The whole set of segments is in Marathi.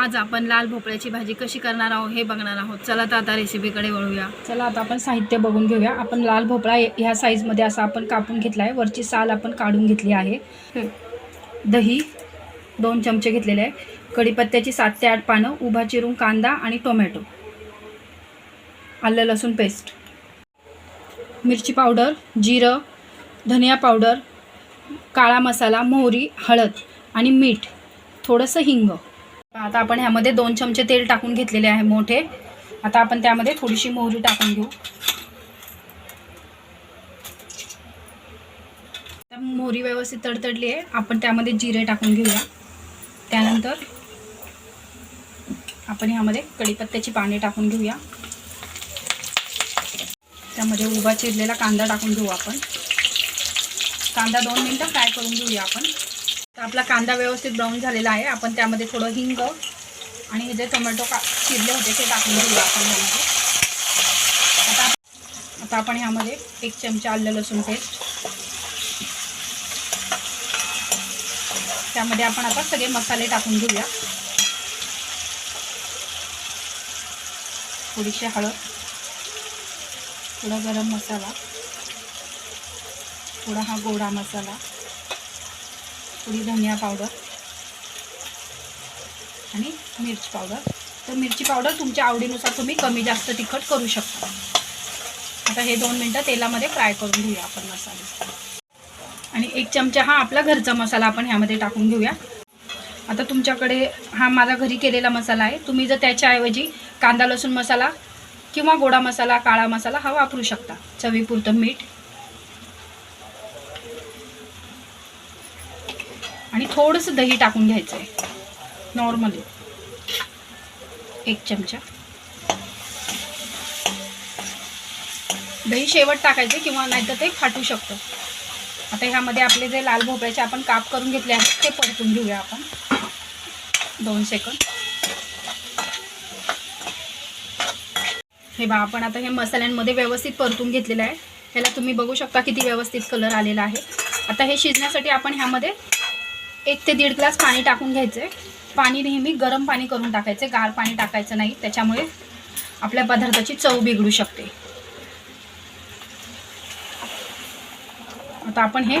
आज आपण लाल भोपळ्याची भाजी कशी करणार आहोत हे बघणार आहोत. चला तर आता रेसिपीकडे वळूया. चला आता आपण साहित्य बघून घेऊया. आपण लाल भोपळा ह्या साईजमध्ये असा आपण कापून घेतला आहे वरची साल आपण काढून घेतली आहे. दही दोन चमचे घेतलेले आहे कढीपत्त्याची सात ते आठ पानं उभा चिरून कांदा आणि टोमॅटो. आलं लसूण पेस्ट मिरची पावडर जिरं धनिया पावडर काळा मसाला मोहरी हळद आणि मीठ. थोडंसं हिंग. आता आपण ह्यामध्ये दोन चमचे तेल टाकून घेतलेले आहे मोठे. आता आपण त्यामध्ये थोडीशी मोहरी टाकून घेऊ. मोहरी व्यवस्थित तडतडली आहे. आपण त्यामध्ये जिरे टाकून घेऊया. त्यानंतर आपण ह्यामध्ये कढीपत्त्याची पाने टाकून घेऊया. त्यामध्ये उभा चिरलेला कांदा टाकून घेऊ आपण. कांदा दोन मिनटं फ्राय करून घेऊया आपण. तर आपला कांदा व्यवस्थित ब्राऊन झालेला आहे. आपण त्यामध्ये थोडं हिंग आणि हे जे टोमॅटो का चिरले होते ते टाकून घेऊया आपण ह्यामध्ये. आता आता आपण ह्यामध्ये एक चमचा आलं लसूण पेस्ट. त्यामध्ये आपण आता सगळे मसाले टाकून घेऊया. थोडीशी हळद थोडा गरम मसाला थोडा हा गोडा मसाला थोडी धनिया पावडर आणि मिरची पावडर तर मिरची पावडर तुमच्या आवडीनुसार तुम्ही कमी जास्त तिखट करू शकता. आता हे दोन मिनटं तेलामध्ये फ्राय करून घेऊया आपण मसाले. आणि एक चमचा हा आपला घरचा मसाला आपण ह्यामध्ये टाकून घेऊया. आता तुमच्याकडे हा माझा घरी केलेला मसाला आहे. तुम्ही जर त्याच्याऐवजी कांदा लसूण मसाला किंवा गोडा मसाला काळा मसाला हा वापरू शकता. चवीपुरतं मीठ आणि थोडंसं दही टाकून घ्यायचं आहे नॉर्मली एक चमचा. दही शेवट टाकायचे किंवा नाहीतर ते फाटू शकतं. आता ह्यामध्ये आपले जे लाल भोपळ्याचे आपण काप करून घेतले आहेत ते परतून घेऊया आपण. दोन सेकंद हे बा आपण आता हे मसाल्यांमध्ये व्यवस्थित परतून घेतलेलं आहे. ह्याला तुम्ही बघू शकता किती व्यवस्थित कलर आलेला आहे. आता हे शिजण्यासाठी आपण ह्यामध्ये एक ते दीड ग्लास पाणी टाकून घ्यायचं पाणी नेहमी गरम पाणी करून टाकायचं गार पाणी टाकायचं नाही. त्याच्यामुळे आपल्या पदार्थाची चव बिघडू शकते. आता आपण हे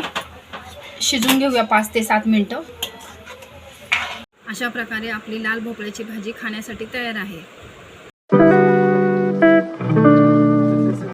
शिजून घेऊया पाच ते सात मिनटं. अशा प्रकारे आपली लाल भोपळ्याची भाजी खाण्यासाठी तयार आहे.